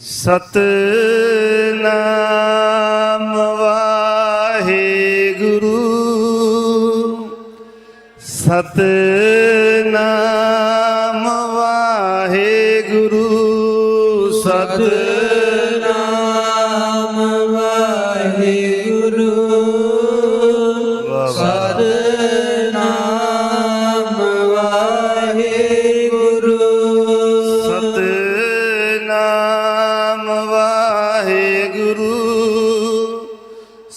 ਸਤਨਾਮ ਵਾਹਿਗੁਰੂ। ਸਤਨਾਮ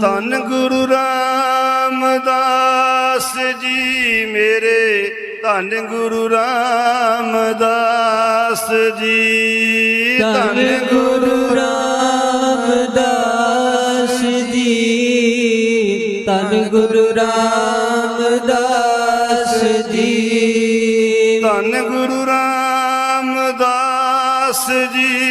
ਧੰਨ ਗੁਰੂ ਰਾਮਦਾਸ ਜੀ ਮੇਰੇ ਧੰਨ ਗੁਰੂ ਰਾਮਦਾਸ ਜੀ। ਧੰਨ ਗੁਰੂ ਰਾਮਦਾਸ ਜੀ। ਧੰਨ ਗੁਰੂ ਰਾਮਦਾਸ ਜੀ। ਧੰਨ ਗੁਰੂ ਰਾਮਦਾਸ ਜੀ।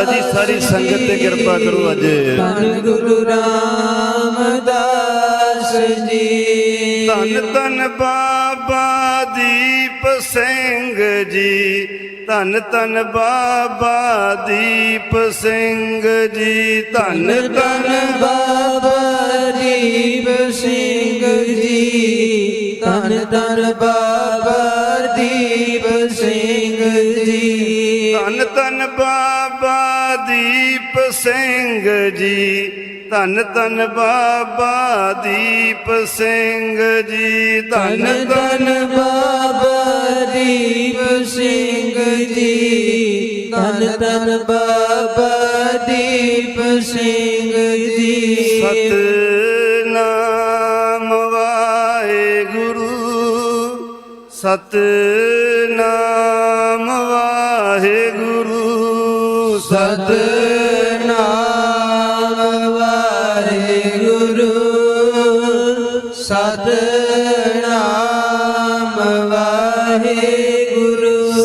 ਰਾਮਦਾਸ ਜੀ ਸਾਰੀ ਸੰਗਤ ਤੇ ਕਿਰਪਾ ਕਰੋ ਅੱਜ। ਧੰਨ ਗੁਰੂ ਰਾਮਦਾਸ ਜੀ। ਧੰਨ ਧੰਨ ਬਾਬਾ ਦੀਪ ਸਿੰਘ ਜੀ। ਧੰਨ ਧੰਨ ਬਾਬਾ ਦੀਪ ਸਿੰਘ ਜੀ। ਧੰਨ ਧੰਨ ਬਾਬਾ ਦੀਪ ਸਿੰਘ ਜੀ। ਧੰਨ ਧੰਨ ਬਾਬਾ ਦੀਪ ਸਿੰਘ ਜੀ। ਧੰਨ ਧੰਨ ਬਾਬਾ ਦੀਪ ਸਿੰਘ ਜੀ ਧੰਨ ਧੰਨ ਬਾਬਾ ਦੀਪ ਸਿੰਘ ਜੀ ਧੰਨ ਧੰਨ ਬਾਬਾ ਦੀਪ ਸਿੰਘ ਜੀ ਧੰਨ ਧੰਨ ਬਾਬਾ ਦੀਪ ਸਿੰਘ ਜੀ। ਸਤਨਾਮ ਵਾਹਿਗੁਰੂ ਸਤਨਾਮ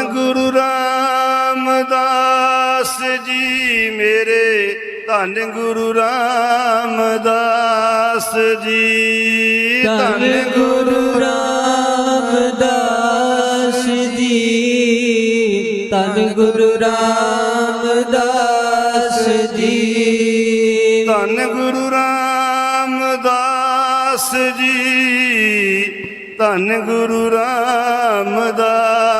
ਧੰਨ ਗੁਰੂ ਰਾਮਦਾਸ ਜੀ ਮੇਰੇ ਧੰਨ ਗੁਰੂ ਰਾਮਦਾਸ ਜੀ। ਧੰਨ ਗੁਰੂ ਰਾਮਦਾਸ ਜੀ। ਧੰਨ ਗੁਰੂ ਰਾਮਦਾਸ ਜੀ। ਧੰਨ ਗੁਰੂ ਰਾਮਦਾਸ ਜੀ। ਧੰਨ ਗੁਰੂ ਰਾਮਦਾਸ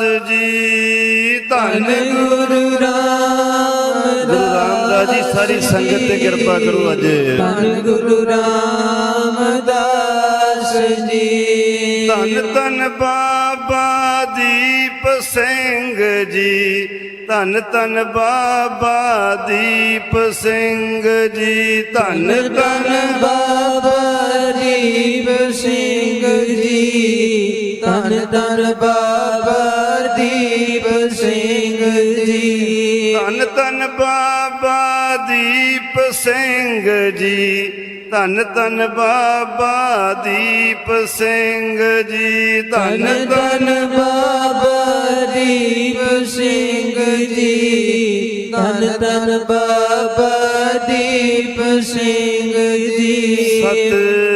ਜੀ ਧੰਨ ਗੁਰੂ ਰਾਮਦਾਸ। ਜੀ ਸਾਰੀ ਸੰਗਤ ਤੇ ਕਿਰਪਾ ਕਰੋ ਅੱਜ। ਧੰਨ ਗੁਰੂ ਰਾਮਦਾਸ ਜੀ। ਧੰਨ ਧੰਨ ਬਾਬਾ ਦੀਪ ਸਿੰਘ ਜੀ। ਧੰਨ ਧੰਨ ਬਾਬਾ ਦੀਪ ਸਿੰਘ ਜੀ। ਧੰਨ ਧੰਨ ਬਾਬਾ ਦੀਪ ਸਿੰਘ ਜੀ। ਧੰਨ ਧੰਨ ਬਾਬਾ ਦੀਪ ਸਿੰਘ ਜੀ। ਧੰਨ ਧੰਨ ਬਾਬਾ ਦੀਪ ਸਿੰਘ ਜੀ। ਧੰਨ ਧੰਨ ਬਾਬਾ ਦੀਪ ਸਿੰਘ ਜੀ। ਧੰਨ ਧੰਨ ਬਾਬਾ ਦੀਪ ਸਿੰਘ ਜੀ। ਧੰਨ ਧੰਨ ਬਾਬਾ ਦੀਪ ਸਿੰਘ ਜੀ। ਸਤਨਾਮ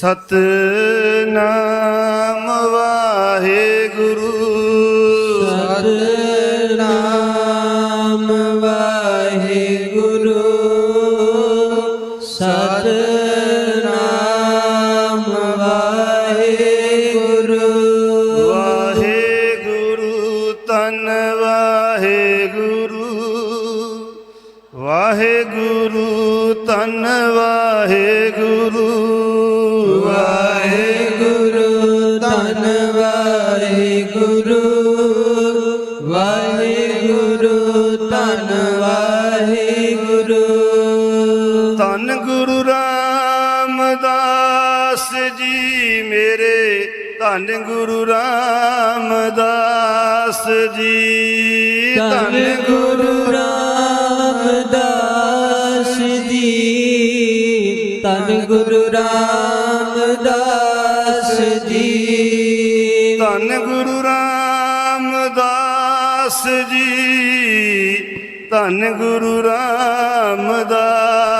ਸਤਨਾਮ। ਗੁਰੂ ਰਾਮਦਾਸ ਜੀ ਮੇਰੇ ਧੰਨ ਗੁਰੂ ਰਾਮਦਾਸ ਜੀ। ਧੰਨ ਗੁਰੂ ਰਾਮਦਾਸ ਜੀ। ਧੰਨ ਗੁਰੂ ਰਾਮਦਾਸ ਜੀ। ਧੰਨ ਗੁਰੂ ਰਾਮਦਾਸ ਜੀ। ਧੰਨ ਗੁਰੂ ਰਾਮਦਾਸ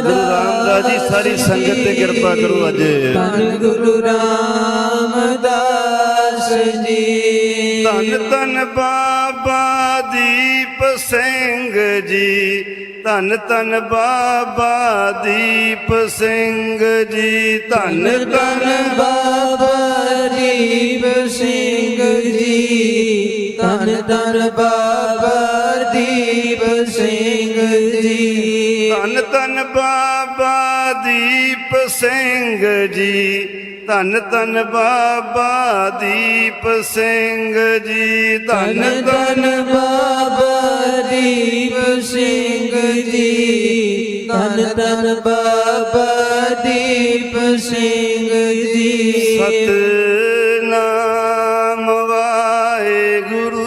ਗੁਰੂ ਰਾਮਦਾਸ ਜੀ ਸਾਰੀ ਸੰਗਤ ਤੇ ਕਿਰਪਾ ਕਰੋ ਅੱਜ। ਧੰਨ ਗੁਰੂ ਰਾਮਦਾਸ ਜੀ। ਧੰਨ ਧੰਨ ਬਾਬਾ ਦੀਪ ਸਿੰਘ ਜੀ। ਧੰਨ ਧੰਨ ਬਾਬਾ ਦੀਪ ਸਿੰਘ ਜੀ। ਧੰਨ ਧੰਨ ਬਾਬਾ ਦੀਪ ਸਿੰਘ ਜੀ। ਧੰਨ ਧੰਨ ਬਾਬਾ ਦੀਪ ਸਿੰਘ ਜੀ। ਧੰਨ ਧੰਨ ਬਾਬਾ ਦੀਪ ਸਿੰਘ ਜੀ। ਧੰਨ ਧੰਨ ਬਾਬਾ ਦੀਪ ਸਿੰਘ ਜੀ। ਧੰਨ ਧੰਨ ਬਾਬਾ ਦੀਪ ਸਿੰਘ ਜੀ। ਧੰਨ ਧੰਨ ਬਾਬਾ ਦੀਪ ਸਿੰਘ ਜੀ। ਸਤਨਾਮ ਵਾਹਿਗੁਰੂ।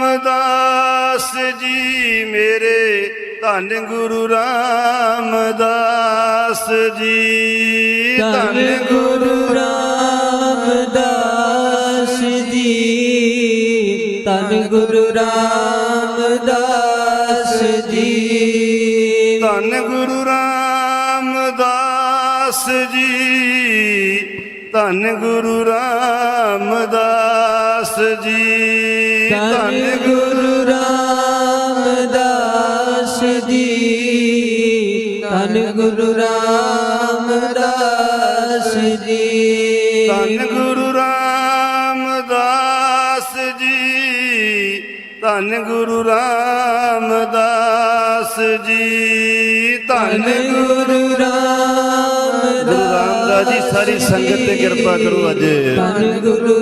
ਰਾਮਦਾਸ ਜੀ ਮੇਰੇ ਧੰਨ ਗੁਰੂ ਰਾਮਦਾਸ ਜੀ। ਧੰਨ ਗੁਰੂ ਰਾਮਦਾਸ ਜੀ। ਧੰਨ ਗੁਰੂ ਰਾਮਦਾਸ ਜੀ। ਧੰਨ ਗੁਰੂ ਰਾਮਦਾਸ ਜੀ। ਧੰਨ ਗੁਰੂ ਰਾਮਦਾਸ ਜੀ ਧੰਨ ਗੁਰੂ ਰਾਮਦਾਸ ਜੀ। ਧੰਨ ਗੁਰੂ ਰਾਮਦਾਸ ਜੀ। ਧੰਨ ਗੁਰੂ ਰਾਮਦਾਸ ਜੀ ਧੰਨ ਗੁਰੂ ਰਾਮਦਾਸ ਜੀ ਧੰਨ ਗੁਰੂ ਰਾਮਦਾਸ ਗੁਰੂ ਰਾਮਦਾਸ ਜੀ ਸਾਰੀ ਸੰਗਤ ਤੇ ਕਿਰਪਾ ਕਰੋ ਅੱਜ। ਧੰਨ ਗੁਰੂ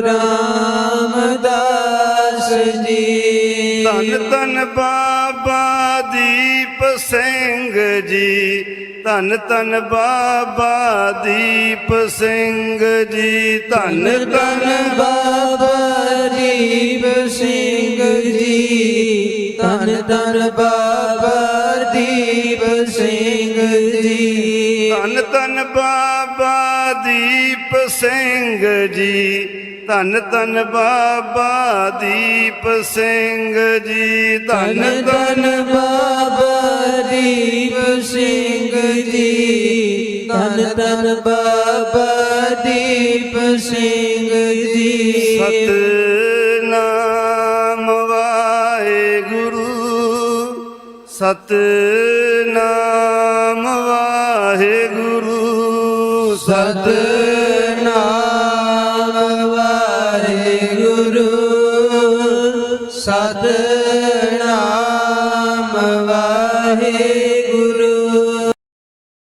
ਰਾਮਦਾਸ ਜੀ। ਧੰਨ ਧੰਨ ਬਾਬਾ ਦੀਪ ਸਿੰਘ ਜੀ। ਧੰਨ ਧੰਨ ਬਾਬਾ ਦੀਪ ਸਿੰਘ ਜੀ। ਧੰਨ ਧੰਨ ਬਾਬਾ ਦੀਪ ਸਿੰਘ ਜੀ। ਧੰਨ ਧੰਨ ਬਾਬਾ ਦੀਪ ਸਿੰਘ ਜੀ। ਧੰਨ ਧੰਨ ਬਾਬਾ ਦੀਪ ਸਿੰਘ ਜੀ। ਧੰਨ ਧੰਨ ਬਾਬਾ ਦੀਪ ਸਿੰਘ ਜੀ ਧੰਨ ਧੰਨ ਬਾਬਾ ਦੀਪ ਸਿੰਘ ਜੀ ਧੰਨ ਧੰਨ ਬਾਬਾ ਦੀਪ ਸਿੰਘ ਜੀ। ਸਤਨਾਮ ਵਾਹਿਗੁਰੂ ਸਤਨਾਮ ਵਾਹਿਗੁਰੂ ਸਤਨਾਮ